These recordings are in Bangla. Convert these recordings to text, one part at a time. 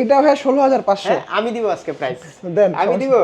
এটা ভাই ষোলো হাজার পাঁচশো। হ্যাঁ আমি দিব আজকে প্রাইস দেন আমি দিব?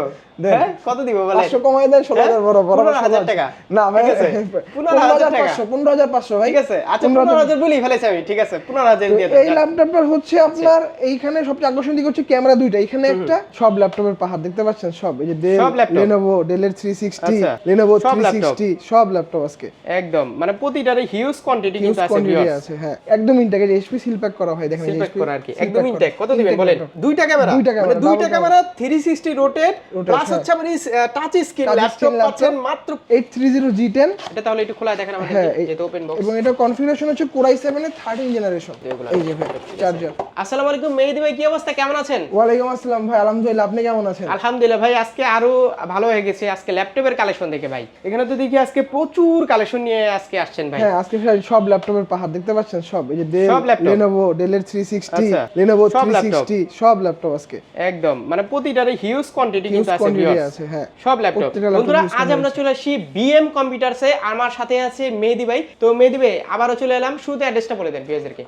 দেন। হ্যাঁ কত দিব বলেন? পাঁচশো কমাই দেন ষোলো হাজার বড় বড় পনেরো হাজার টাকা। না ভাই ঠিক আছে? পনেরো হাজার। পাঁচশো পনেরো হাজার পাঁচশো ভাই। ঠিক আছে আচ্ছা পনেরো হাজার বলি ফেলেছি আমি ঠিক আছে পনেরো হাজার দিয়ে এই ল্যাপটপটার হচ্ছে আপনার এইখানে সবচেয়ে আকর্ষণ দিক হচ্ছে ক্যামেরা দুইটা। এখানে একটা সব ল্যাপটপের পাহাড় দেখতে পাচ্ছেন? সব এই যে ডেল? লেনোভো ডেলের থ্রি সিক্সটি আচ্ছা, লেনোভো সব থ্রি সিক্সটি সব ল্যাপটপ আজকে। একদম মানে প্রতিটার হিউজ কোয়ান্টিটি হিউজ কিন্তু আছে কোয়ান্টিটি আছে হ্যাঁ একদম ইনটেক এই এইচপি সিল প্যাক করা হয় দেখেন pack HP করা আর কি একদম ইনটেক কত দিবেন বলেন দুইটা ক্যামেরা দুইটা মানে দুইটা ক্যামেরা 360 রোটেট প্লাস হচ্ছে আপনি টাচ স্ক্রিন ল্যাপটপ পাচ্ছেন মাত্র 830 G10 এটা তাহলে একটু খোলা দেখেন আমাদের যেটা ওপেন বক্স এবং এটা কনফিগারেশন হচ্ছে Core i7 এর 13 জেনারেশন এই যে চার্জার আসসালামু আলাইকুম মেহেদি ভাই কি অবস্থা? কেমন আছেন? ওয়া আলাইকুম আসসালাম ভাই আলহামদুলিল্লাহ আপনি কেমন আছেন? আলহামদুলিল্লাহ ভাই আজকে আরও ভালো হয়ে গেছে আজকে ল্যাপটপের কালেকশন দেখে ভাই। এখানে তো দেখি আজকে প্রচুর কালেকশন নিয়ে আজকে আসছেন ভাই। হ্যাঁ আজকে সব ল্যাপটপের পাহাড় দেখতে পাচ্ছেন সব? এই যে Dell Lenovo Dell এর 360 আচ্ছা, Lenovo 360 জি সব ল্যাপটপ আজকে। একদম মানে হিউজ কোয়ান্টিটি কিন্তু আছে আছে হ্যাঁ। সব ল্যাপটপ বন্ধুরা আজ আমরা চলে আসি বিএম কম্পিউটারসে আমার সাথে আছে মেহেদি ভাই। তো মেহেদি ভাই চলে এলাম। অ্যাড্রেসটা বলে দেন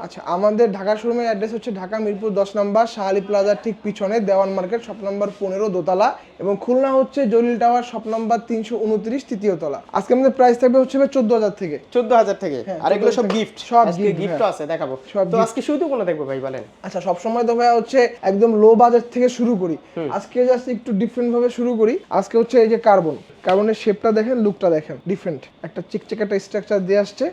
আচ্ছা আমাদের ঢাকা শোরুমের অ্যাড্রেস হচ্ছে ঢাকা মিরপুর 10 নম্বর শাহালি প্লাজার ঠিক পিছনে দেওয়ান মার্কেট শপ নম্বর 15 দোতলা। এবং খুলনা হচ্ছে জলিল টাওয়ার শপ নম্বর 329 তৃতীয় তলা। আজকে আমাদের প্রাইস থাকবে হচ্ছে 14000 থেকে। 14000 থেকে? হ্যাঁ, আর এগুলো সব গিফট সব গিফট হ্যাঁ। আছে দেখাবো। তো আজকে শুধু কোনো দেখব ভাই বলেন? আচ্ছা সব সময় তো ভাই হচ্ছে একদম লো বাজেট থেকে শুরু করি। আজকে জাস্ট একটু ডিফারেন্ট ভাবে শুরু করি। আজকে হচ্ছে এই যে কার্বন কার্বনের শেপটা দেখেন লুকটা দেখেন ডিফারেন্ট একটা চিকচিক একটা স্ট্রাকচার দিয়ে আসছে।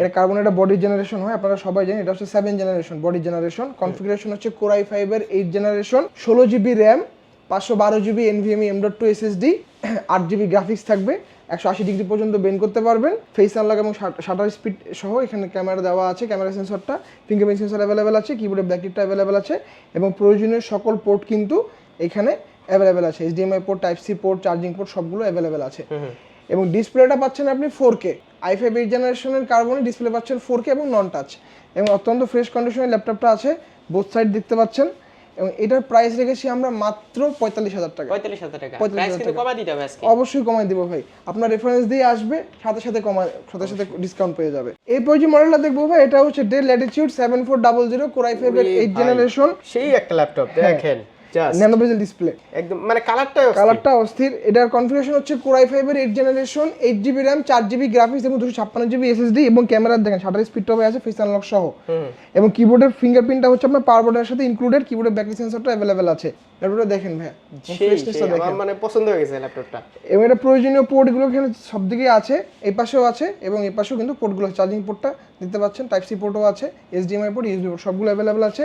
এটা কার্বন একটা বডি জেনারেশন হয় আপনারা সবাই জানেন এটা হচ্ছে seven generation body generation configuration হচ্ছে কোরাই ফাইভের এইট জেনারেশন ষোলো জিবি র্যাম পাঁচশো বারো GB NVMe M dot two SSD আট জিবি গ্রাফিক্স থাকবে। একশো আশি ডিগ্রি পর্যন্ত বেন করতে পারবেন। ফেস আনলক এবং শাটার স্পিড সহ এখানে ক্যামেরা দেওয়া আছে ক্যামেরা সেন্সরটা ফিঙ্গারপ্রিন্ট সেন্সর অ্যাভেলেবেল আছে কিবোর্ডের ব্যাকলিটটা অ্যাভেলেবেল আছে এবং প্রয়োজনীয় সকল পোর্ট কিন্তু এখানে অ্যাভেলেবেল আছে। HDMI port type C port charging port সবগুলো অ্যাভেলেবেল আছে। এবং ডিসপ্লেটা পাচ্ছেন আপনি four K I five eight জেনারেশনের কার্বনে ডিসপ্লে পাচ্ছেন ফোর কে এবং নন টাচ এবং অত্যন্ত ফ্রেশ কন্ডিশনের ল্যাপটপটা আছে বোথ সাইড দেখতে পাচ্ছেন। এবং এটার প্রাইস রেখেছি আমরা মাত্র পঁয়তাল্লিশ হাজার টাকা। পঁয়তাল্লিশ হাজার টাকা। পঁয়তাল্লিশ হাজার টাকা। কমাই দিতে হবে আজকে। অবশ্যই কমাই দেবো ভাই। আপনার রেফারেন্স দিয়ে আসবে সাথে সাথে কমা সাথে সাথে ডিসকাউন্ট পেয়ে যাবে। এরপর যে মডেলটা দেখব ভাই এটা হচ্ছে Dell Latitude seven four double zero core i ফাইভের এইট জেনারেশন সেই একটা ল্যাপটপ দেখেন। ন্যানো বেজেল ডিসপ্লে একদম মানে কালারটা কালারটা অস্থির। এটার কনফিগারেশন হচ্ছে কোরাই ফাইভের eight generation eight GB RAM চার জিবি গ্রাফিক্স এবং দুশো ছাপ্পান্ন জিবি এসএসডি এবং ক্যামেরা দেখেন শাটার স্পিডটা হয়ে আছে ফেস আনলক সহ। এবং কিবোর্ডের ফিঙ্গারপ্রিন্টটা হচ্ছে আপনার পাওয়ার বোর্ডের সাথে ইনক্লুডেড কিবোর্ডের ব্যাটারি সেন্সরটা অ্যাভেলেবেল আছে। ল্যাপটপটা দেখেন ভাই আমার মানে পছন্দ হয়ে গেছে ল্যাপটপটা এবং এটা প্রয়োজনীয় পোর্টগুলো এখানে সব দিকেই আছে এই পাশেও আছে এবং এই পাশেও কিন্তু পোর্টগুলো চার্জিং পোর্টটা দেখতে পাচ্ছেন টাইপ সি পোর্টও আছে এইচডিএমআই পোর্ট ইউএসবি পোর্ট সবগুলো অ্যাভেলেবেল আছে।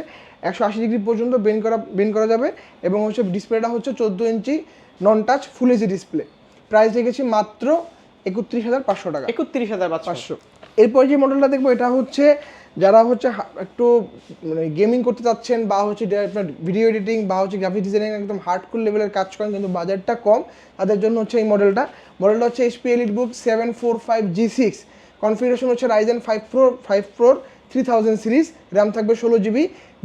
একশো আশি ডিগ্রি পর্যন্ত বেন করা বেন করা যাবে এবং হচ্ছে ডিসপ্লেটা হচ্ছে চোদ্দ inch non touch full HD display price রেখেছি মাত্র একত্রিশ হাজার পাঁচশো টাকা। একত্রিশ হাজার পাঁচশো। এরপর যে মডেলটা দেখব এটা হচ্ছে যারা হচ্ছে একটু মানে গেমিং করতে চাচ্ছেন বা হচ্ছে আপনার ভিডিও এডিটিং বা হচ্ছে গ্রাফিক ডিজাইনিং একদম হার্ডকোর লেভেলের কাজ করেন, কিন্তু বাজারটা কম, তাদের জন্য হচ্ছে এই মডেলটা মডেলটা হচ্ছে HP Elite Book seven four five G six configuration হচ্ছে রাইজেন ফাইভ প্রো ফাইভ প্রোর থ্রি থাউজেন্ড সিরিজ র্যাম থাকবে ষোলো জিবি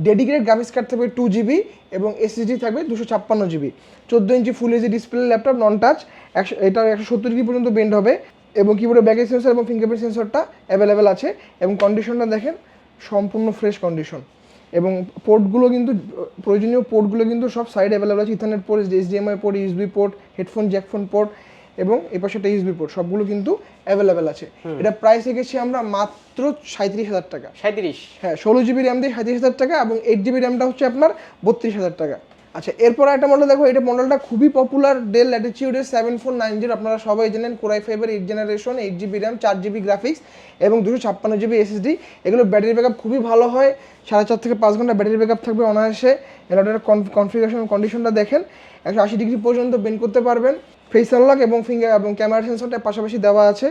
ডেডিকেটেড গ্রাফিক্স কার্ড থাকবে টু জিবি এবং এসএসডি থাকবে দুশো ছাপ্পান্ন জিবি চোদ্দ inch full HD display laptop non touch একশো, এটা একশো সত্তর ডিগ্রি পর্যন্ত বেন্ড হবে। এবং কিবোর্ডে ব্যাগেজ সেন্সর এবং ফিঙ্গারপ্রিন্ট সেন্সরটা অ্যাভেলেবেল আছে এবং কন্ডিশনটা দেখেন সম্পূর্ণ ফ্রেশ কন্ডিশন এবং পোর্টগুলো কিন্তু প্রয়োজনীয় পোর্টগুলো কিন্তু সব সাইড অ্যাভেলেবেল আছে Ethernet port HDMI port USB port headphone jack phone port এবং এই পাশে একটা ইউএসবি পোর্ট সবগুলো কিন্তু অ্যাভেলেবেল আছে। এটা প্রাইস রেখেছি আমরা মাত্র সাঁত্রিশ হাজার টাকা। সাঁত্রিশ হ্যাঁ ষোলো জিবি র্যাম দিয়ে সাঁত্রিশ হাজার টাকা এবং এইট জিবি র্যামটা হচ্ছে আপনার বত্রিশ হাজার টাকা। আচ্ছা এরপর একটা মডেল দেখো, এটা মডেলটা খুবই পপুলার ডেল ল্যাটিচিউডের সেভেন ফোর নাইন জিরো আপনারা সবাই জানেন কোরাই ফাইভের eight generation eight GB RAM চার জিবি গ্রাফিক্স এবং দুশো ছাপ্পান্ন জিবি এসএসডি এগুলো ব্যাটারি ব্যাকআপ খুবই ভালো হয়, সাড়ে চার থেকে পাঁচ ঘণ্টা ব্যাটারি ব্যাকআপ থাকবে অনায়াসে। এটার কনফিগারেশন কন্ডিশনটা দেখেন, একশো আশি ডিগ্রি পর্যন্ত বেন করতে পারবেন। ফেস আনলক এবং ফিঙ্গার এবং ক্যামেরা সেন্সরটা পাশাপাশি দেওয়া আছে।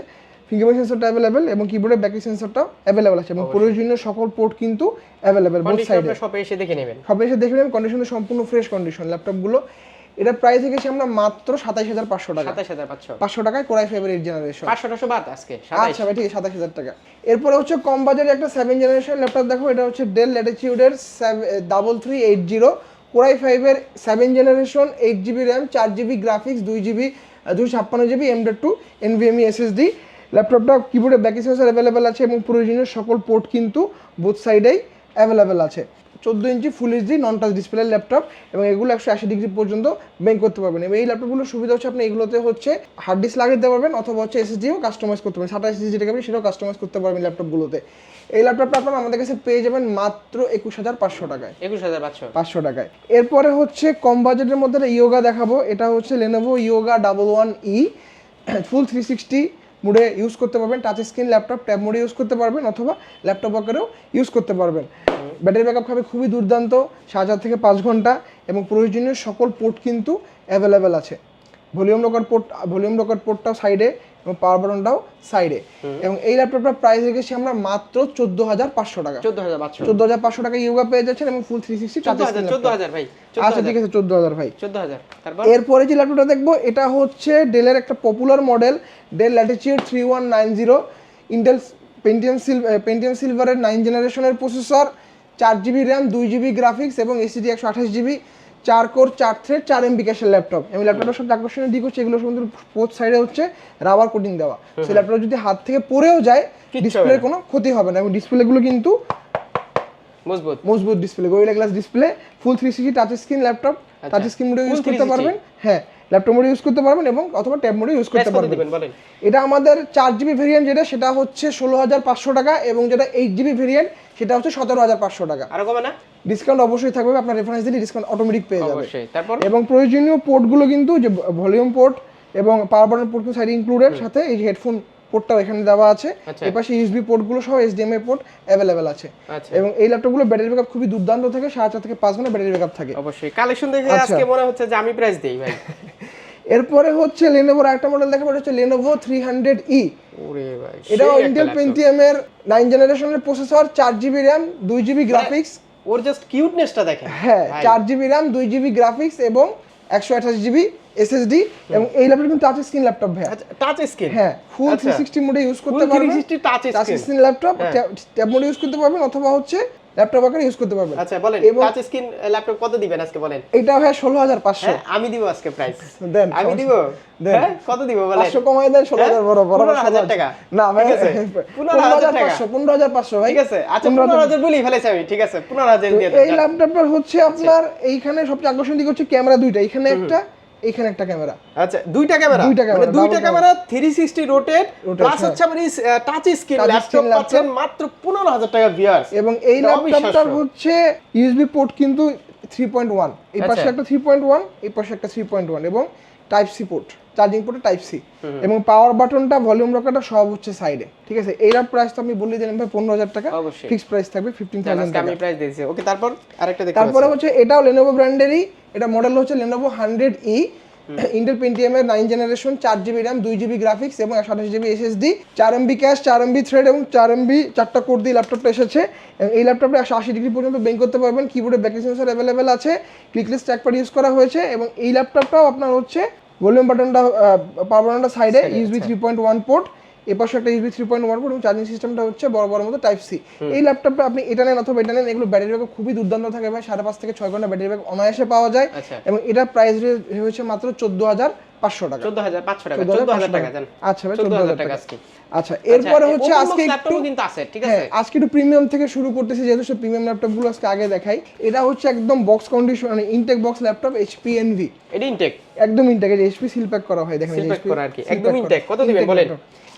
ফিঙ্গারপ্রিন্ট সেন্সরটা অ্যাভেলেবেল এবং কিবোর্ডের ব্যাকি সেন্সরটাও অ্যাভেলেবেল আছে এবং প্রয়োজনীয় সকল পোর্ট কিন্তু অ্যাভেলেবেল বোথ সাইডে শপে এসে দেখে নেবেন। সব এসে দেখে নেবেন কন্ডিশন সম্পূর্ণ ফ্রেশ কন্ডিশন ল্যাপটপগুলো এটা প্রাইস রেখেছি আমরা মাত্র সাতাইশ হাজার পাঁচশো টাকা। সাতাশ হাজার পাঁচশো। পাঁচশো টাকায় কোরাই ফাইভের এইট জেনারেশন পাঁচশো টাশো বাদ আজকে আচ্ছা ভাই ঠিক আছে সাতাশ হাজার টাকা। এরপরে হচ্ছে কম বাজারে একটা সেভেন জেনারেশন ল্যাপটপ দেখো এটা হচ্ছে Dell ল্যাটিচিউডের double three eight zero core i ফাইভের seven generation eight GB RAM চার জিবি গ্রাফিক্স দুই জিবি দুশো ছাপ্পান্ন GB M dot two NVMe SSD ল্যাপটপটা কিবোর্ডে ব্যাকি সেন্সর অ্যাভেলেবেল আছে এবং প্রয়োজনীয় সকল পোর্ট কিন্তু বোথ সাইডেই অ্যাভেলেবেল আছে। চোদ্দ inch full HD non touch display laptop এবং এগুলো একশো আশি ডিগ্রি পর্যন্ত বেঙ্ক করতে পারবেন। এবং এই ল্যাপটপগুলোর সুবিধা হচ্ছে আপনি এগুলোতে হচ্ছে হার্ড ডিস্ক লাগিয়ে দিতে পারবেন অথবা হচ্ছে এসএসডিও কাস্টমাইজ করতে পারবেন। সাতাশ এসএসডি যেটাকে বলি, সেটাও কাস্টমাইজ করতে পারবেন ল্যাপটপগুলোতে এই ল্যাপটপটা আপনারা আমাদের কাছে পেয়ে যাবেন মাত্র একুশ হাজার পাঁচশো টাকায়। একুশ হাজার পাঁচশো। পাঁচশো টাকায়। এরপরে হচ্ছে কম বাজেটের মধ্যে ইয়োগা দেখাবো। এটা হচ্ছে Lenovo Yoga double one E full three sixty মোডে ইউজ করতে পারবেন টাচ স্ক্রিন ল্যাপটপ ট্যাব মোডে ইউজ করতে পারবেন অথবা ল্যাপটপ আকারেও ইউজ করতে পারবেন। ব্যাটারি ব্যাকআপ খাবে খুবই দুর্দান্ত সাত হাজার থেকে পাঁচ ঘণ্টা এবং প্রয়োজনীয় সকল পোর্ট কিন্তু অ্যাভেলেবেল আছে। Volume rocker port volume rocker পোর্টটাও সাইডে এবং পাওয়ার বাটনটাও সাইডে এবং এই ল্যাপটপটার প্রাইস রেখেছি আমরা মাত্র চোদ্দ হাজার পাঁচশো টাকা। চোদ্দ হাজার পাঁচশো। চোদ্দ হাজার পাঁচশো টাকা ইয়োগা পেয়ে যাচ্ছেন এবং ফুল থ্রি সিক্সটি চোদ্দ হাজার ভাই আচ্ছা ঠিক আছে চোদ্দ হাজার ভাই। চোদ্দ হাজার এরপরে যে ল্যাপটপটা দেখব এটা হচ্ছে ডেলের একটা popular model Dell Latitude three one nine zero Intel Pentium seal Pentium সিলভারের নাইন জেনারেশনের প্রসেসর চার জিবি র্যাম দুই জিবি গ্রাফিক্স এবং এসিডি একশো আঠাশ জিবি চার কোর চার থ্রেড চার এমবি ক্যাশের ল্যাপটপ এবং ল্যাপটপের সব আকর্ষণীয় দিক হচ্ছে এগুলো সুন্দর পোস্ট সাইডে হচ্ছে রাবার কোটিং দেওয়া। সেই ল্যাপটপ যদি হাত থেকে পড়েও যায় ডিসপ্লের কোনো ক্ষতি হবে না। এবং ডিসপ্লেগুলো কিন্তু মজবুত। মজবুত display Gorilla Glass display full three sixty touch screen laptop touch screen মোডে ইউজ। করতে পারবেন। হ্যাঁ ল্যাপটপ মোডে ইউজ করতে পারবেন এবং অথবা ট্যাব মোডে ইউজ করতে পারবেন। এটা আমাদের চার জিবি ভেরিয়েন্ট যেটা সেটা হচ্ছে ষোলো হাজার পাঁচশো টাকা এবং যেটা এইট জিবি ভেরিয়েন্ট সেটা হচ্ছে সতেরো হাজার পাঁচশো টাকা। আরও কমে না? ডিসকাউন্ট অবশ্যই থাকবে আপনার রেফারেন্স দিলে ডিসকাউন্ট অটোমেটিক পেয়ে যাবে। তারপর? এবং প্রয়োজনীয় পোর্টগুলো কিন্তু যে ভলিউম পোর্ট এবং power button port side included সাথে এই যে হেডফোন পোর্টটাও এখানে দেওয়া আছে। আচ্ছা। এর পাশে ইউএসবি পোর্টগুলো সহ এইচডিএমআই পোর্ট অ্যাভেলেবেল আছে। আচ্ছা। এবং এই ল্যাপটপগুলো ব্যাটারি ব্যাকআপ খুবই দুর্দান্ত থাকে সাড়ে চার থেকে পাঁচ ঘণ্টা ব্যাটারি ব্যাকআপ থাকে। অবশ্যই। কালেকশন দেখে আচ্ছা। আজকে মনে হচ্ছে যে আমি প্রাইস দেই ভাই। এরপরে হচ্ছে লেনোভোর একটা মডেল দেখাবো এটা হচ্ছে লেনোভো থ্রি হান্ড্রেড ই এটাও একটা ইন্টেল। পেন্টিএম এর নাইন জেনারেশনের প্রসেসর চার জিবি র্যাম দুই জিবি গ্রাফিক্স ওর জাস্ট কিউটনেসটা দেখেন। হ্যাঁ চার জিবি র্যাম দুই জিবি গ্রাফিক্স এবং একশো আঠাশ জিবি এসএসডি এবং এই ল্যাপটপ কিন্তু টাচ স্ক্রিন ল্যাপটপ ভাই টাচ স্ক্রিন হ্যাঁ ফুল থ্রি সিক্সটি মোডে ইউজ করতে পারবেন। 360 টাচ স্ক্রিন ল্যাপটপ ট্যাব মোডে ইউজ করতে পারবেন অথবা হচ্ছে ল্যাপটপ আকারে ইউজ করতে পারবেন। আচ্ছা বলেন টাচ স্ক্রিন ল্যাপটপ কত দিবেন আজকে বলেন? এটা ভাই হাজার পাঁচশো। হ্যাঁ আমি দিব আজকে প্রাইস দেন, আমি দিব? দেন। হ্যাঁ কত দিব বলেন? পাঁচশো কমাই দেন ষোলো হাজার বড় বড় পনেরো হাজার টাকা। না ভাই ঠিক আছে? পনেরো হাজার পাঁচশো পনেরো হাজার পাঁচশো ভাই। ঠিক আছে আচ্ছা পনেরো হাজার বলি ফেলেছি আমি ঠিক আছে পনেরো হাজার দিয়ে এই ল্যাপটপটা হচ্ছে আপনার এইখানে সবচেয়ে আকর্ষণীয় দিক হচ্ছে ক্যামেরা দুইটা। এখানে একটা এইখানে একটা ক্যামেরা। আচ্ছা দুইটা ক্যামেরা। দুইটা camera, মানে দুইটা ক্যামেরা 360 রোটেট প্লাস। হচ্ছে আপনি টাচ স্ক্রিন ল্যাপটপ পাচ্ছেন মাত্র 15000 টাকা ভিউয়ার্স এবং এই ল্যাপটপটার হচ্ছে ইউএসবি পোর্ট কিন্তু থ্রি পয়েন্ট ওয়ান এই পাশে আচ্ছা। একটা থ্রি পয়েন্ট ওয়ান এই পাশে একটা থ্রি পয়েন্ট ওয়ান এবং টাইপ সি পোর্ট চার্জিং পোর্টে টাইপ সি এবং পাওয়ার বাটনটা ভলিউম রকারটা সব হচ্ছে সাইডে ঠিক আছে? এইটার প্রাইস তো আমি বলে দিলাম ভাই পনেরো হাজার টাকা। ফিক্স প্রাইস থাকবে ফিফটিন থাউজেন্ড আমি প্রাইস দিয়েছি। ওকে তারপর আরেকটা তারপরে হচ্ছে এটাও লেনোভো ব্র্যান্ডেরই এটা মডেল হচ্ছে Lenovo hundred E Intel Pentium এর নাইন জেনারেশন চার জিবি র্যাম দুই জিবি গ্রাফিক্স এবং একশো আঠাশ জিবি এসএসডি চার এমবি ক্যাশ চার এমবি থ্রেড এবং চার এমবি চারটা কোড দিয়ে ল্যাপটপটা এসেছে। এই ল্যাপটপটা একশো আশি ডিগ্রি পর্যন্ত বেঙ্ক করতে পারবেন। কিবোর্ডে ব্যাটারি সেন্সর অ্যাভেলেবেল আছে ক্লিকলেস ট্র্যাকপ্যাড ইউজ করা হয়েছে এবং এই ল্যাপটপটাও আপনার হচ্ছে ভলিউম বাটনটা পাওয়ার বাটনটা সাইডে USB three point one port এপাশে একটা USB three point one port এবং চার্জিং সিস্টেমটা হচ্ছে বড় বড় মতো টাইপ সি এই ল্যাপটপটা আপনি এটা নেন অথবা এটা নেন এগুলো ব্যাটারি ব্যাক খুবই দুর্দান্ত থাকে ভাই সাড়ে পাঁচ থেকে ছয় ঘণ্টা ব্যাটারি ব্যাক অনায়াসে পাওয়া যায়। আচ্ছা। এবং এটার প্রাইস হয়েছে মাত্র চোদ্দ হাজার পাঁচশো টাকা। 14500 টাকা চোদ্দ হাজার টাকা আচ্ছা ভাই চোদ্দ হাজার টাকা আচ্ছা এরপরে আচ্ছা, হচ্ছে আজকে একটু কিন্তু আছে ঠিক আছে? হ্যাঁ আজকে একটু প্রিমিয়াম থেকে শুরু করতেছি যেহেতু সব প্রিমিয়াম ল্যাপটপগুলো আজকে আগে দেখাই। এটা হচ্ছে একদম বক্স কন্ডিশন মানে intact box laptop HP Envy এটা ইনটেক একদম ইনটেক এই এইচপি সিল প্যাক করা হয় দেখেন pack HP করা আর কি। একদম। করা। কত দিবেন বলেন?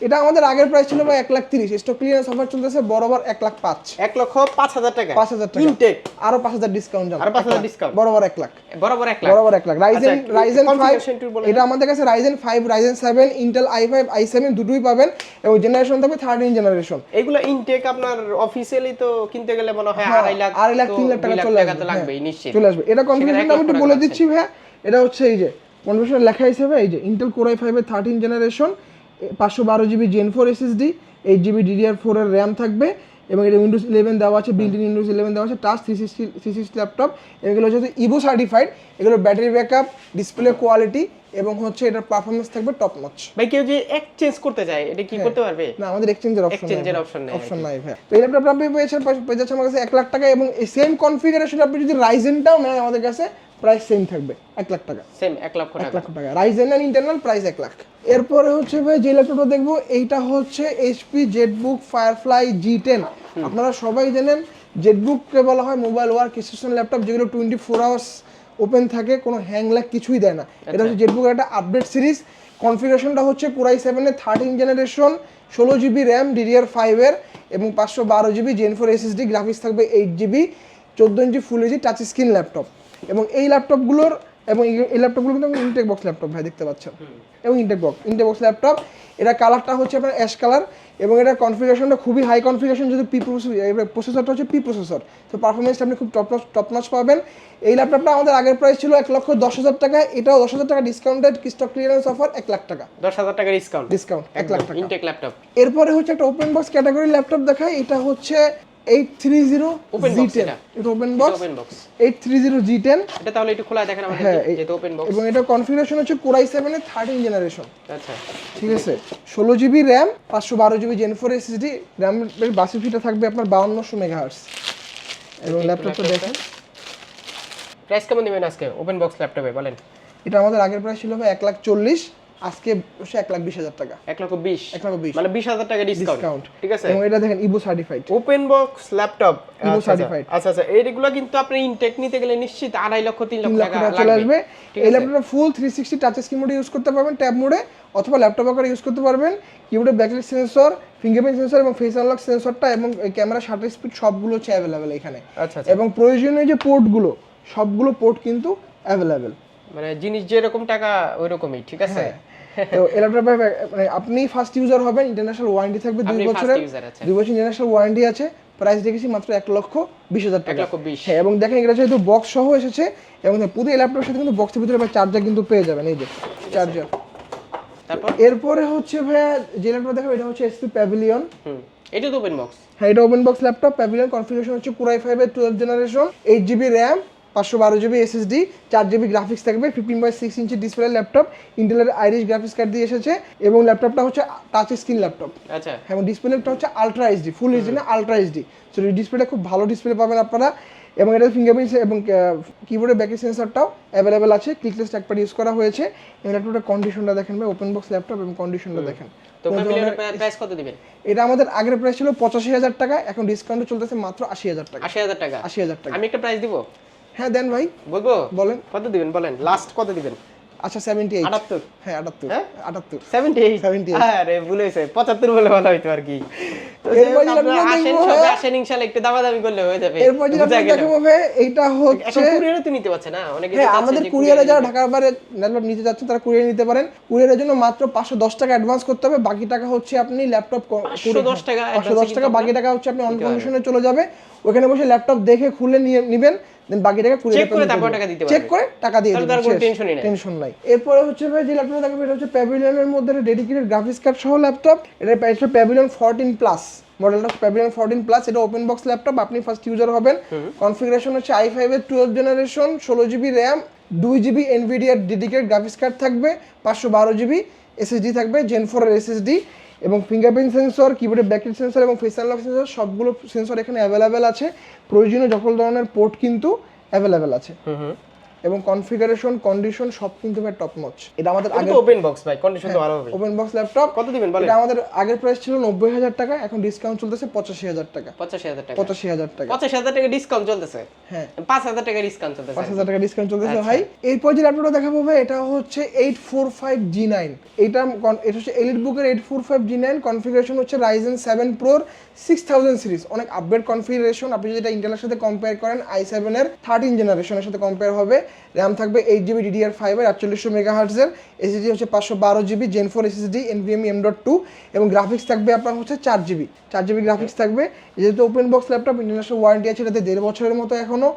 এটা আমাদের আগের প্রাইস ছিল ভাই এক লাখ তিরিশ স্টক ক্লিয়ারেন্স অফার চলতেছে বরাবর এক লাখ পাঁচ। 1 লক্ষ 5000 টাকা। পাঁচ হাজার টাকা। ইনটেক আরও পাঁচ হাজার ডিসকাউন্ট যাবে। আরও 5000 discount। বরাবর এক লাখ। বরাবর 1 লাখ? বরাবর এক লাখ। রাইজেন আচ্ছা, রাইজেন ফাইভ configuration একটু বলে এটা আমাদের কাছে Ryzen five Ryzen seven Intel I five I seven দুটোই পাবেন। এবং জেনারেশন থাকবে থার্টিন জেনারেশন এগুলো ইনটেক আপনার অফিসিয়ালি তো কিনতে গেলে মনে হয় হ্যাঁ, আড়াই লাখ আড়াই লাখ তিন লাখ টাকা চলে আসবে তো হ্যাঁ, নিশ্চিত। চলে আসবে। এটা কনফিগারেশন আমি একটু বলে দিচ্ছি ভাই এটা হচ্ছে এই যে কনফিগারেশন লেখা হিসেবে এই যে ইন্টেল কোরাই ফাইভের থার্টিন জেনারেশন পাঁচশো বারো GB Gen four SSD eight GB DDR four এর র্যাম থাকবে এবং এটা উইন্ডোজ ইলেভেন দেওয়া আছে বিল্ট ইন উইন্ডোজ ইলেভেন দেওয়া আছে touch three sixty three sixty laptop এগুলো হচ্ছে ইভো সার্টিফাইড এগুলো ব্যাটারি ব্যাকআপ ডিসপ্লে কোয়ালিটি এবং হচ্ছে এটার পারফরমেন্স থাকবে টপ নচ ভাই কেউ যে এক্সচেঞ্জ করতে চায় এটা কি করতে পারবে? না আমাদের এক্সচেঞ্জের অপশন এর option নেই অপশন নাই ভাই। তো এই ল্যাপটপ আপনি পেয়েছেন পেয়ে যাচ্ছে আমার কাছে এক লাখ টাকা এবং এই সেম কনফিগারেশন আপনি যদি রাইজেনটাও নেন আমাদের কাছে প্রাইস সেম থাকবে এক লাখ টাকা। সেম 1 লক্ষ এক লাখ টাকা। রাইজেন এন্ড ইন্টারনাল প্রাইস এক লাখ। এরপরে হচ্ছে ভাই যে ল্যাপটপটা দেখব এইটা হচ্ছে HP ZBook Firefly G ten আপনারা সবাই জানেন জেটবুককে বলা হয় মোবাইল ওয়ার্ক স্টেশন ল্যাপটপ যেগুলো টোয়েন্টি ফোর আওয়ার্স ওপেন থাকে কোনো হ্যাং ল্যাগ কিছুই দেয় না। এটা হচ্ছে জেটবুকের একটা আপডেট সিরিজ কনফিগারেশনটা হচ্ছে পুরাই সেভেনের থার্টিন জেনারেশন ষোলো জিবি র্যাম ডিডিআর ফাইভের এবং পাঁচশো বারো GB Gen four SSD graphics থাকবে এইট জিবি চোদ্দ inch full HD touch screen laptop এবং এই ল্যাপটপগুলোর এবং এই- ল্যাপটপগুলো কিন্তু ইনটেক বক্স ল্যাপটপ ভাই দেখতে পাচ্ছেন। এবং intact box intact box laptop এটা কালারটা হচ্ছে আপনার অ্যাশ কালার এবং এটা কনফিগারেশনটা খুবই হাই কনফিগারেশন যদি পি প্রসেসর প্রসেসরটা হচ্ছে পি প্রসেসর তো পারফরমেন্সটা আপনি খুব টপ টপ নচ পাবেন। এই ল্যাপটপটা আমাদের আগের প্রাইস ছিল এক লক্ষ দশ হাজার টাকা এটাও দশ হাজার টাকা ডিসকাউন্টেড স্টক ক্লিয়ারেন্স অফার এক লাখ টাকা। দশ হাজার টাকা ডিসকাউন্ট ডিসকাউন্ট এক লাখ টাকা। ইনটেক ল্যাপটপ এরপরে হচ্ছে একটা ওপেন বক্স ক্যাটাগরি ল্যাপটপ দেখায় এটা হচ্ছে ওপেন বক্স এটা। তাহলে একটু খোলা দেখেন আমাদের হ্যাঁ, ওপেন বক্স এবং এটা কনফিগারেশন হচ্ছে কোরাই সেভেনের থার্টিন জেনারেশন আচ্ছা। ঠিক আছে? ষোলো জিবি র্যাম পাঁচশো বারো জিবি জেন ফোর এসএসডি র্যামের বাসি ফিটা থাকবে আপনার বাউন্নশো মেগাহার্স এবং ল্যাপটপটা দেখেন। প্রাইস কেমন দিবেন আজকে? ওপেন বক্স ল্যাপটপে বলেন। এটা আমাদের আগের প্রাইস ছিল এক লাখ চল্লিশ। আজকে বসে এক লাখ বিশ হাজার টাকা। এক লক্ষ বিশ। এক লক্ষ বিশ। মানে বিশ হাজার টাকা ডিসকাউন্ট ঠিক আছে? এবং এটা দেখেন Evo certified open box laptop Evo certified। আচ্ছা আচ্ছা। এইগুলো কিন্তু আপনি ইনটেক নিতে গেলে নিশ্চিত আড়াই লক্ষ তিন লক্ষ লাখ টাকা চলে আসবে। এই ল্যাপটপটা full three sixty touch screen মোডে ইউজ করতে পারবেন ট্যাব মোডে অথবা ল্যাপটপ আকারে ইউজ করতে পারবেন। কিবোর্ডে ব্যাকলাইট সেন্সর ফিঙ্গারপ্রিন্ট সেন্সর এবং ফেস আনলক সেন্সরটা এবং ক্যামেরা শাটার স্পিড সবগুলো হচ্ছে অ্যাভেলেবেল এখানে। আচ্ছা আচ্ছা। এবং প্রয়োজনীয় যে পোর্টগুলো সবগুলো পোর্ট কিন্তু অ্যাভেলেবেল মানে জিনিস যেরকম টাকা ওই রকমই ঠিক আছে? হ্যাঁ। তো এই ল্যাপটপে মানে আপনি ফার্স্ট ইউজার হবেন ইন্টারন্যাশনাল ওয়ারেন্টি থাকবে দুই বছরের। দুই বছর ইন্টারন্যাশনাল ওয়ারেন্টি আছে প্রাইস দেখেছি মাত্র এক লক্ষ বিশ হাজার টাকা। হ্যাঁ এবং দেখেন এটা যেহেতু বক্স সহ এসেছে এবং পুরো এই ল্যাপটপের সাথে কিন্তু বক্সের ভিতরে চার্জার কিন্তু পেয়ে যাবেন এই যে চার্জার তারপর? এরপরে হচ্ছে ভাইয়া যে ল্যাপটপ দেখাবো এটা হচ্ছে এসপি প্যাভিলিয়ন হুম এটা তো ওপেন বক্স হ্যাঁ এটা open box laptop Pavilion configuration হচ্ছে কুরাই ফাইভের twelve generation eight GB RAM পাঁচশো বারো জিবি এসএসডি চার জিবি গ্রাফিক্স থাকবে fifteen by six inch display laptop ইন্টেলের আইরিশ গ্রাফিক্স কার্ড দিয়ে এসেছে এবং ল্যাপটপটা হচ্ছে টাচ স্ক্রিন ল্যাপটপ আচ্ছা। এবং ডিসপ্লেটা হচ্ছে আলট্রা এইচডি ফুল এইচডি না আলট্রা এইচডি সো ডিসপ্লেটা খুব ভালো ডিসপ্লে পাবেন আপনারা। এবং এটা ফিঙ্গারপ্রিন্ট এবং কিবোর্ডের ব্যাকের সেন্সরটাও অ্যাভেলেবেল আছে ক্লিকলেস ট্র্যাকপ্যাড ইউজ করা হয়েছে। এবং ল্যাপটপটার কন্ডিশনটা দেখেন ভাই ওপেন বক্স ল্যাপটপ এবং কন্ডিশনটা দেখেন। এটা আমাদের আগের প্রাইস ছিল পঁচাশি হাজার টাকা এখন ডিসকাউন্ট চলতেছে মাত্র আশি হাজার টাকা। আশি হাজার টাকা। আশি হাজার টাকা। আমি একটা প্রাইস দিব? হ্যাঁ দেন ভাই। বলব? বলেন। কত দিবেন বলেন? লাস্ট কত দিবেন? আচ্ছা সেভেন্টি এইট আটাত্তর। হ্যাঁ আটাত্তর। হ্যাঁ? আটাত্তর। সেভেন্টি এইট 78 আরে ভুল হয়েছে। পঁচাত্তর বলে ভালো হইতো আর কি। আসেন সবে। আসেন ইনশাল্লাহ একটু দামাদামি করলে হয়ে যাবে। এরপর যেটা হচ্ছে এখন কুরিয়ারে তো নিতে পারছে না। অনেকে হ্যাঁ আমাদের কুরিয়ারে যারা ঢাকার বাইরে ল্যাপটপ নিতে যাচ্ছেন তারা কুরিয়ার নিতে পারেন। কুরিয়ারের জন্য মাত্র পাঁচশো দশ টাকা অ্যাডভান্স করতে হবে। বাকি টাকা হচ্ছে আপনি ল্যাপটপ 510 টাকা পাঁচশো advance দশ এ টাকা বাকি টাকা হচ্ছে আপনি অন কন্ডিশনে চলে যাবে। ওখানে বসে ল্যাপটপ দেখে খুলে নিয়ে নেবেন। দেন বাকি টাকা কুরিয়ার Check করে তারপর টাকা দিতে চেক করে টাকা দিয়ে তাহলে দেবেন তার টেনশনই নাই। টেনশন নাই। এরপরে হচ্ছে ভাই যে ল্যাপটপ দেখাবো এটা হচ্ছে প্যাভিলিয়নের মধ্যে ডেডিকেটেড গ্রাফিক্স কার্ড সহ ল্যাপটপ এটার প্রাইস হচ্ছে প্যাভিলিয়ন ফোরটিন প্লাস মডেলটা প্যাভিলিয়ন ফোরটিন প্লাস এটা ওপেন বক্স ল্যাপটপ আপনি ফার্স্ট ইউজার হবেন। কনফিগারেশন হচ্ছে আই ফাইভের টুয়েলভ জেনারেশন ষোলো জিবি র্যাম দুই GB Nvidia dedicated graphics card থাকবে পাঁচশো বারো জিবি এসএসডি থাকবে জেন ফোরের এসএসডি এবং ফিঙ্গারপ্রিন্ট সেন্সর কিবোর্ডের ব্যাকেট সেন্সর এবং ফেস আনলক সেন্সর সবগুলো সেন্সর এখানে অ্যাভেলেবেল আছে। প্রয়োজনীয় সকল ধরনের পোর্ট কিন্তু অ্যাভেলেবেল আছে। এবং কনফিগারেশন কন্ডিশন সব কিন্তু ভাই টপ নচ এটা আমাদের আগে ওপেন বক্স ভাই কন্ডিশন তো ভালো হবে। ওপেন বক্স ল্যাপটপ কত দিবেন বলেন? এটা আমাদের আগের প্রাইস ছিল নব্বই হাজার টাকা এখন ডিসকাউন্ট চলতেছে পঁচাশি হাজার টাকা। পঁচাশি হাজার টাকা। পঁচাশি হাজার টাকা। পঁচাশি হাজার টাকা ডিসকাউন্ট চলতেছে? হ্যাঁ। পাঁচ হাজার টাকা ডিসকাউন্ট চলতেছে পাঁচ হাজার টাকা ডিসকাউন্ট চলতেছে আচ্ছা। ভাই। এরপর যে ল্যাপটপটা দেখাবো ভাই এটা হচ্ছে eight four five G nine এটা এটা হচ্ছে এলিট বুকের eight four five G nine configuration হচ্ছে সেভেন প্রোর সিক্স থাউজেন্ড সিরিজ অনেক আপডেট কনফিগারেশন আপনি যেটা ইন্টেলের সাথে কম্পেয়ার করেন আই সেভেনের থার্টিন জেনারেশনের সাথে কম্পেয়ার হবে। র্যাম থাকবে এইট জিবি ডিডিআর ফাইভের আটচল্লিশশো মেগা হার্টসের এসএসডি হচ্ছে পাঁচশো বারো GB Gen four SSD NVMe M dot two এবং গ্রাফিক্স থাকবে আপনার হচ্ছে চার জিবি চার জিবি গ্রাফিক্স থাকবে। যেহেতু open box laptop international warranty আছে এটাতে দেড় বছরের মতো এখনও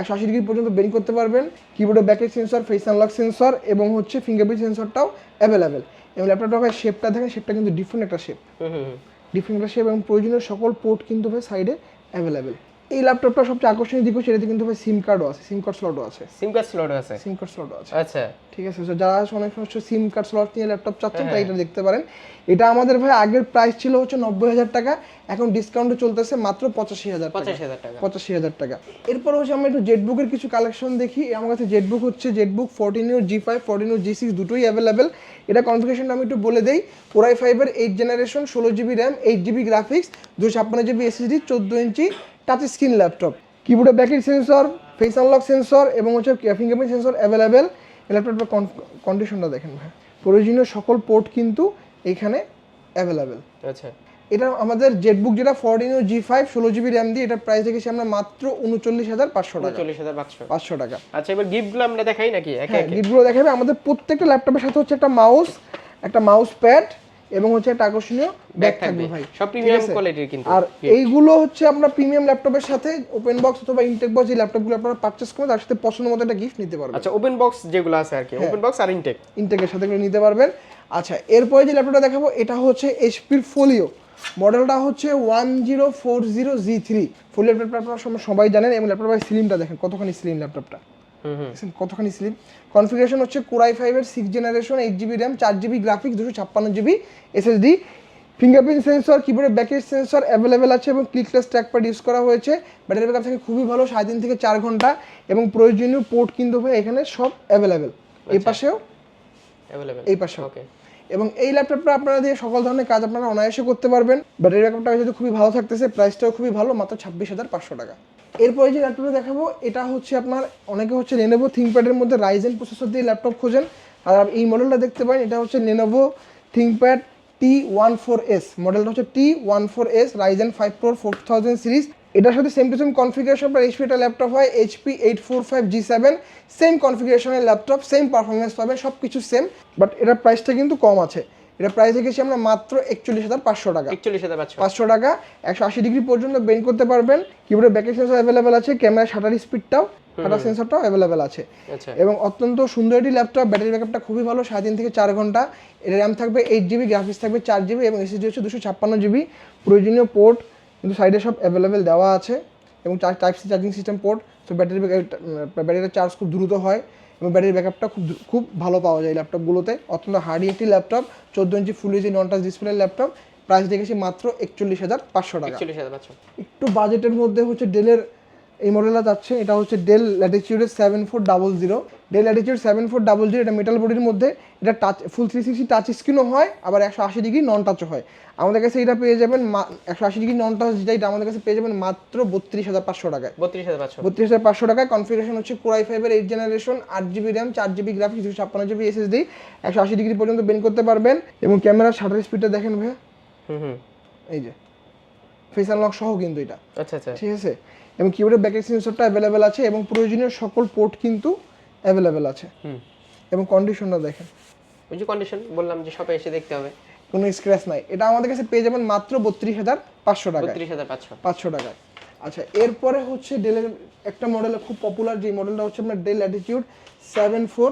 একশো আশি ডিগ্রি পর্যন্ত বের করতে পারবেন। কিবোর্ডের ব্যাকের সেন্সর ফেস আনলক সেন্সর এবং হচ্ছে ফিঙ্গারপ্রিন্ট সেন্সরটাও অ্যাভেলেবেল এবং ল্যাপটপটা ভাই শেপটা দেখেন শেপটা কিন্তু ডিফারেন্ট একটা শেপ। ডিফারেন্ট একটা শেপ এবং প্রয়োজনীয় সকল পোর্ট কিন্তু সাইডে অ্যাভেলেবেল এই ল্যাপটপটা সবচেয়ে আকর্ষণীয় দিক হচ্ছে এটাতে কিন্তু ভাই সিম কার্ডও আছে সিম কার্ড স্লটও আছে। সিম কার্ড স্লট আছে। সিম কার্ড স্লটও আছে। আচ্ছা। ঠিক আছে so যারা অনেক সময় সিম কার্ড স্লট নিয়ে ল্যাপটপ চাচ্ছেন তাই এটা দেখতে পারেন। এটা আমাদের ভাই আগের প্রাইস ছিল হচ্ছে নব্বই হাজার টাকা এখন ডিসকাউন্টে চলতেছে মাত্র পঁচাশি হাজার টাকা। পঁচাশি হাজার টাকা। পঁচাশি হাজার টাকা। এরপর হচ্ছে আমরা একটু জেটবুকের কিছু কালেকশন দেখি। আমার কাছে জেটবুক হচ্ছে Jetbook fourteen your G five fourteen your G six দুটোই অ্যাভেলেবেল এটা কনফিগারেশনটা আমি একটু বলে দেই। কোরাই ফাইভের এইট জেনারেশন ষোলো GB RAM eight GB graphics দুশো ছাপ্পান্ন জিবি এসএসডি চোদ্দ ইঞ্চি টাচ স্ক্রিন ল্যাপটপ কিবোর্ডে ব্যাকের সেন্সর ফেস আনলক সেন্সর এবং হচ্ছে ফিঙ্গারপ্রিন্ট সেন্সর অ্যাভেলেবেল ল্যাপটপের কন্ডিশনটা দেখেন ভাই। প্রয়োজনীয় সকল পোর্ট কিন্তু এখানে অ্যাভেলেবেল আচ্ছা। এটা আমাদের জেটবুক যেটা ফোরটিন জি ফাইভ ষোলো জিবি র্যাম দিয়ে এটার প্রাইস রেখেছি আমরা মাত্র উনচল্লিশ হাজার পাঁচশো টাকা। চল্লিশ হাজার পাঁচশো। পাঁচশো টাকা। আচ্ছা এবার গিফটগুলো আমরা দেখাই নাকি? হ্যাঁ গিফটগুলো দেখাবে। আমাদের প্রত্যেকটা ল্যাপটপের সাথে হচ্ছে একটা মাউস একটা মাউস প্যাড এবং হচ্ছে একটা আকর্ষণীয় ব্যাগ থাকবে। ভাই। সব প্রিমিয়াম কোয়ালিটির কিন্তু। আর এইগুলো হচ্ছে আপনার প্রিমিয়াম ল্যাপটপের সাথে ওপেন বক্স অথবা ইনটেক বক্স যে ল্যাপটপগুলো আপনারা পারচেস করবেন তার সাথে পছন্দ মতো একটা গিফট নিতে পারবেন। আচ্ছা ওপেন বক্স যেগুলো আছে আর কি হ্যাঁ। ওপেন বক্স আর ইনটেক ইনটেকের সাথে করে নিতে পারবেন। আচ্ছা এরপরে যে ল্যাপটপটা দেখাবো এটা হচ্ছে এইচপির ফোলিও মডেলটা হচ্ছে one zero four zero G three Folio ল্যাপটপটা আপনারা সব- সবাই জানেন এবং ল্যাপটপের স্লিমটা দেখেন কতখানি স্লিম ল্যাপটপটা কতখানি স্লিম কনফিগারেশন হচ্ছে কোরাই ফাইভের six generation eight GB RAM চার জিবি গ্রাফিক্স দুশো ছাপ্পান্ন জিবি এসএসডি ফিঙ্গারপ্রিন্ট সেন্সর কিবোর্ডের ব্যাকের সেন্সর অ্যাভেলেবেল আছে এবং ক্লিকলেস ট্র্যাকপ্যাড ইউজ করা হয়েছে। ব্যাটারি ব্যাকআপ থেকে খুবই ভালো সাড়ে তিন থেকে চার ঘণ্টা এবং প্রয়োজনীয় পোর্ট কিন্তু ভাই এখানে সব অ্যাভেলেবেল এই পাশেও? অ্যাভেলেবেল এই পাশে ওকে এবং এই ল্যাপটপটা আপনারা দিয়ে সকল ধরনের কাজ আপনারা অনায়াসে করতে পারবেন ব্যাটারি ব্যাকআপটা যেহেতু খুবই ভালো থাকতেছে প্রাইসটাও খুবই ভালো, মাত্র ছাব্বিশ হাজার পাঁচশো টাকা। এরপরে যে ল্যাপটপটা দেখাবো, এটা হচ্ছে আপনার, অনেকে হচ্ছে লেনোভো থিঙ্কপ্যাডের মধ্যে রাইজেন প্রসেসর দিয়ে ল্যাপটপ খোঁজেন। আর এই মডেলটা দেখতে পারেন, এটা হচ্ছে Lenovo ThinkPad T one four S মডেলটা হচ্ছে T one four S Ryzen five pro four thousand series এটার সাথে সেম টু সেম কনফিগারেশন আপনার এইচপি একটা ল্যাপটপ হয় HP eight four five G seven same কনফিগারেশনের laptop same performance পাবেন সব কিছু সেম বাট এটার প্রাইসটা কিন্তু কম আছে। এটা প্রাইস রেখেছি আমরা মাত্র একচল্লিশ হাজার পাঁচশো টাকা। একচল্লিশ হাজার পাঁচশো। টাকা একশো আশি ডিগ্রি পর্যন্ত বেন্ড করতে পারবেন। কিবোর্ডের ব্যাকের সেন্সর অ্যাভেলেবেল আছে ক্যামেরা শাটার স্পিডটাও শাটার সেন্সরটাও অ্যাভেলেবেল আছে। আচ্ছা। এবং অত্যন্ত সুন্দর একটি ল্যাপটপ ব্যাটারি ব্যাকআপটা খুবই ভালো সাড়ে তিন থেকে চার ঘণ্টা। এটা র্যাম থাকবে এইট জিবি গ্রাফিক্স থাকবে চার জিবি এবং এসএসডি হচ্ছে দুশো ছাপ্পান্ন জিবি প্রয়োজনীয় পোর্ট কিন্তু সাইডে সব অ্যাভেলেবেল দেওয়া আছে এবং type C charging system port তো ব্যাটারি ব্যাটারিটা চার্জ খুব দ্রুত হয় এবং ব্যাটারি ব্যাকআপটা খুব খুব ভালো পাওয়া যায় ল্যাপটপগুলোতে অত্যন্ত হার্ডি একটি ল্যাপটপ চোদ্দ inch full HD non touch display laptop price দেখেছি মাত্র একচল্লিশ হাজার পাঁচশো টাকা। একটু বাজেটের মধ্যে হচ্ছে ডেলের এই মডেলটা যাচ্ছে এটা হচ্ছে Dell ল্যাটিচিউডের seven four double zero Dell Latitude seven four double zero এটা মেটাল বডির মধ্যে এটা touch full three sixty touch স্ক্রিনও হয় আবার একশো আশি ডিগ্রি নন টাচও হয়। আমাদের কাছে এটা পেয়ে যাবেন একশো আশি ডিগ্রি নন টাচ যেটা এটা আমাদের কাছে পেয়ে যাবেন মাত্র বত্রিশ হাজার পাঁচশো টাকায়। বত্রিশ হাজার পাঁচশো। বত্রিশ হাজার পাঁচশো টাকায়। কনফিগারেশন হচ্ছে কোরাই ফাইভের এইট জেনারেশন আট জিবি র্যাম চার জিবি গ্রাফিক্স দুশো ছাপ্পান্ন জিবি এসএসডি একশো আশি ডিগ্রি পর্যন্ত বেন করতে পারবেন। এবং ক্যামেরার শাটার স্পিডটা দেখেন ভাইয়া। হুম হুম। এই যে। ফেস আনলক সহ কিন্তু এটা। আচ্ছা আচ্ছা। ঠিক আছে? এবং কিবোর্ডের ব্যাকের সেন্সরটা অ্যাভেলেবেল আছে এবং প্রয়োজনীয় সকল পোর্ট কিন্তু অ্যাভেলেবেল আছে। হুম। এবং কন্ডিশনটা দেখেন। ওই যে কন্ডিশন বললাম যে শপে এসে দেখতে হবে। কোনো স্ক্র্যাচ নাই। এটা আমাদের কাছে পেয়ে যাবেন মাত্র বত্রিশ হাজার পাঁচশো টাকায়। বত্রিশ হাজার পাঁচশো। পাঁচশো টাকায়। আচ্ছা এরপরে হচ্ছে ডেলের একটা মডেল খুব পপুলার যে মডেলটা হচ্ছে আপনার Dell attitude seven four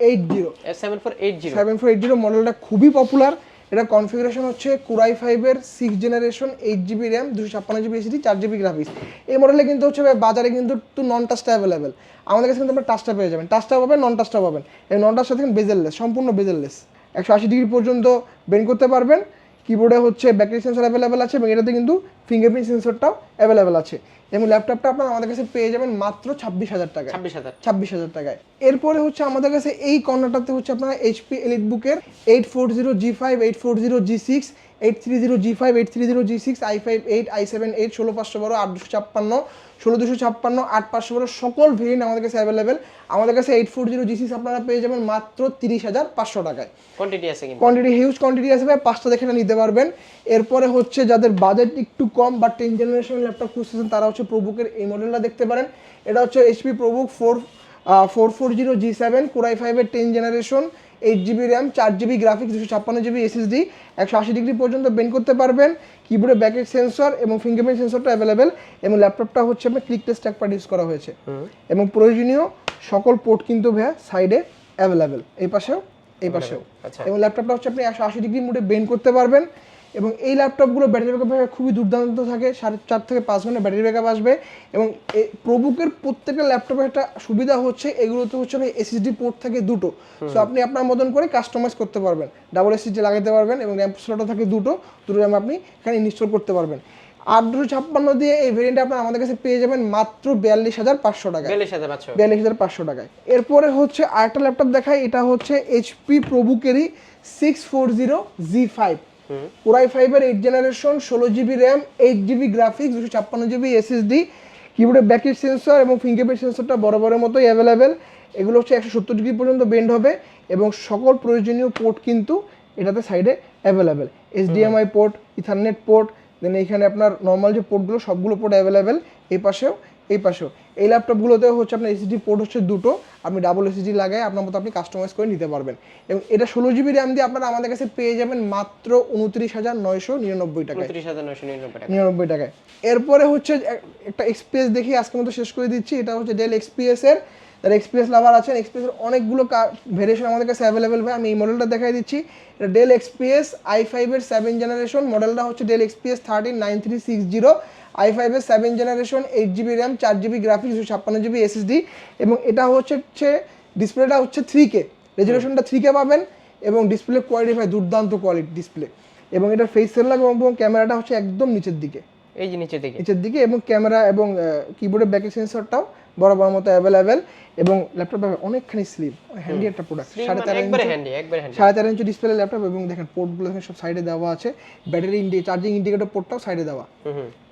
eight zero seven four eight zero seven four eight zero মডেলটা খুবই পপুলার এটা কনফিগারেশন হচ্ছে কুরাই ফাইভের six generation eight GB RAM দুশো ছাপ্পান্ন জিবি এসিডি চার জিবি গ্রাফিক্স এই মডেলে কিন্তু হচ্ছে বাজারে কিন্তু একটু নন টাচটা অ্যাভেলেবেল আমাদের কাছে কিন্তু আপনার টাচটা পেয়ে যাবেন। টাচটা পাবেন নন টাচটা পাবেন। এই নন টাচটা দেখেন বেজেললেস সম্পূর্ণ বেজেললেস একশো আশি ডিগ্রি পর্যন্ত বেন করতে পারবেন। কিবোর্ডে হচ্ছে ব্যাটারি সেন্সর অ্যাভেলেবেল আছে এবং এটাতে কিন্তু ফিঙ্গারপ্রিন্ট সেন্সরটাও অ্যাভেলেবেল আছে। এবং ল্যাপটপটা আপনার আমাদের কাছে পেয়ে যাবেন মাত্র ছাব্বিশ হাজার টাকা ছাব্বিশ হাজার। ছাব্বিশ হাজার টাকায়। এরপরে হচ্ছে আমাদের কাছে এই কর্নারটাতে হচ্ছে আপনারা এইচপি এলিট বুকের eight four zero G five eight four zero G six eight three zero G five eight three zero G six I five eight I seven eight ষোলো পাঁচশো বারো আটশো ছাপ্পান্ন ষোলো দুশো ছাপ্পান্ন আট পাঁচশো বারো সকল ভেরিয়েন্ট আমাদের কাছে অ্যাভেলেবেল আমাদের কাছে eight four zero G six আপনারা পেয়ে যাবেন মাত্র তিরিশ হাজার পাঁচশো টাকায়। কোয়ান্টিটি আছে কোয়ান্টিটি হিউজ কোয়ান্টিটি আসবে পাঁচটা দেখে নিতে পারবেন। এরপরে হচ্ছে যাদের বাজেট একটু কম বা টেন জেনারেশন ল্যাপটপ খুঁজতেছেন তারা হচ্ছে প্রবুকের এই মডেলটা দেখতে পারেন। এটা হচ্ছে HP ProBook four four four zero G seven core i ফাইভের ten generation eight GB RAM চার জিবি গ্রাফিক্স দুশো ছাপ্পান্ন জিবি এসএসডি একশো আশি ডিগ্রি পর্যন্ত বেন করতে পারবেন। কিবোর্ডে ব্যাকের সেন্সর এবং ফিঙ্গারপ্রিন্ট সেন্সরটা অ্যাভেলেবেল এবং ল্যাপটপটা হচ্ছে আপনার ক্লিক টেস্ট একবার ইউজ করা হয়েছে। এবং প্রয়োজনীয় সকল পোর্ট কিন্তু ভাইয়া সাইডে অ্যাভেলেবেল এই পাশেও এই পাশেও। আচ্ছা। এবং ল্যাপটপটা হচ্ছে আপনি একশো আশি ডিগ্রি মুডে বেন্ড করতে পারবেন। এবং এই ল্যাপটপগুলো ব্যাটারি ব্যাকআপ খুবই দুর্দান্ত থাকে। সাড়ে চার থেকে পাঁচ ঘণ্টা ব্যাটারি ব্যাকআপ আসবে এবং এই প্রবুকের প্রত্যেকটা ল্যাপটপের একটা সুবিধা হচ্ছে এগুলোতে হচ্ছে এসএসডি পোর্ট থাকে দুটো। সো আপনি আপনার মতন করে কাস্টমাইজ করতে পারবেন। ডাবল এসএসডি লাগাতে পারবেন এবং র্যাম স্লটও থাকে দুটো দুটো র্যাম আপনি এখানে ইনস্টল করতে পারবেন। আট দুশো ছাপ্পান্ন দিয়ে এই ভেরিয়েন্ট আপনার আমাদের কাছে পেয়ে যাবেন মাত্র বিয়াল্লিশ হাজার পাঁচশো টাকা বিয়াল্লিশ হাজার পাঁচশো। টাকায়। এরপরে হচ্ছে আরেকটা ল্যাপটপ দেখাই এটা হচ্ছে HP প্রবুকেরই six four zero G five core i ফাইভের এইট জেনারেশন ষোলো GB RAM eight GB graphics দুশো ছাপ্পান্ন জিবি এসএসডি কিবোর্ডে ব্যাকের সেন্সর এবং ফিঙ্গারপ্রিন্ট সেন্সরটা বড় বড়ের মতোই অ্যাভেলেবেল এগুলো হচ্ছে একশো সত্তর ডিগ্রি পর্যন্ত বেন্ড হবে এবং সকল প্রয়োজনীয় পোর্ট কিন্তু এটাতে সাইডে available HDMI port ethernet port then এইখানে আপনার নর্মাল যে পোর্টগুলো সবগুলো পোর্ট অ্যাভেলেবেল এই পাশেও এই পাশেও। এই ল্যাপটপগুলোতেও হচ্ছে আপনার এসএসডি পোর্ট হচ্ছে দুটো। আপনি ডাবল এসএসডি লাগায় আপনার মতো আপনি কাস্টমাইজ করে নিতে পারবেন। এবং এটা ষোলো জিবি র্যাম দিয়ে আপনারা আমাদের কাছে পেয়ে যাবেন মাত্র উনত্রিশ হাজার নয়শো নিরানব্বই টাকা নিরানব্বই টাকায়। এরপরে হচ্ছে একটা এক্সপিএস দেখি আজকের মতো শেষ করে দিচ্ছি। এটা হচ্ছে ডেল এক্সপিএস এর। যারা এক্সপিএস লাভার আছেন এক্সপিএস এর অনেকগুলো ভেরিয়েশন আমাদের কাছে অ্যাভেলেবেল ভাই। আমি এই মডেলটা দেখাই দিচ্ছি। এটা ডেল এক্সপিএস আই ফাইভের সেভেন জেনারেশন মডেলটা হচ্ছে Dell XPS thirteen nine three six zero I ফাইভের seven generation eight GB RAM চার জিবি গ্রাফিক্স দুশো ছাপ্পান্ন জিবি এসএসডি এবং এটা হচ্ছে হচ্ছে ডিসপ্লেটা হচ্ছে থ্রি কে রেজুলেশনটা থ্রি কে পাবেন এবং ডিসপ্লে কোয়ালিটি ভাই দুর্দান্ত কোয়ালিটি ডিসপ্লে এবং এটা ফেস সেলার এবং ক্যামেরাটা হচ্ছে একদম নিচের দিকে। এই যে নিচের দিকে। নিচের দিকে এবং ক্যামেরা এবং কিবোর্ডের ব্যাকের সেন্সরটাও বরাবর মতো অ্যাভেলেবেল এবং ল্যাপটপটা অনেকখানি স্লিম হ্যান্ডি একটা প্রোডাক্ট সাড়ে মানে তেরো ইঞ্চি হ্যান্ডি একবারে হ্যান্ডি সাড়ে তেরো ইঞ্চি ডিসপ্লে ল্যাপটপ এবং দেখেন পোর্টগুলো সব সাইডে দেওয়া আছে। ব্যাটারি ইন্ডি চার্জিং ইন্ডিকেটর পোর্টটাও সাইডে দেওয়া।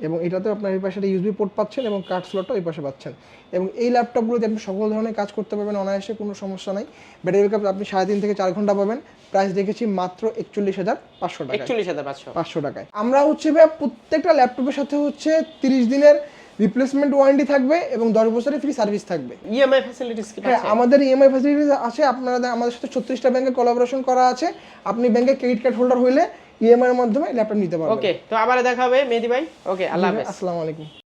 এবং এটাতে আপনার এই পাশে ইউসবি পোর্ট পাচ্ছেন এবং কার্ড স্লটটাও এই পাশে পাচ্ছেন। এবং এই ল্যাপটপগুলোতে আপনি সকল ধরনের কাজ করতে পারবেন অনায়াসে কোনো সমস্যা নাই। ব্যাটারি ব্যাকআপ আপনি সাড়ে তিন থেকে চার ঘণ্টা পাবেন। প্রাইস দেখেছি মাত্র একচল্লিশ হাজার পাঁচশো টাকা একচল্লিশ হাজার পাঁচশো। টাকায়। আমরা হচ্ছে প্রত্যেকটা ল্যাপটপের সাথে হচ্ছে তিরিশ দিনের রিপ্লেসমেন্ট ওয়ারেন্টি থাকবে এবং দশ বছরের ফ্রি সার্ভিস থাকবে। ইএমআই ফ্যাসিলিটিস কি হ্যাঁ আমাদের ইএমআই ফ্যাসিলিটিস আছে আপনারা আমাদের সাথে ছত্রিশটা ব্যাংকে কোলাবোরেশন করা আছে। আপনি ব্যাংকে ক্রেডিট কার্ড হোল্ডার হইলে ইএমআই এর মাধ্যমে ল্যাপটপ নিতে পারবেন। ওকে তো আবার দেখা হবে মেহেদি ভাই। ওকে আল্লাহ হাফেজ। আসসালামু আলাইকুম।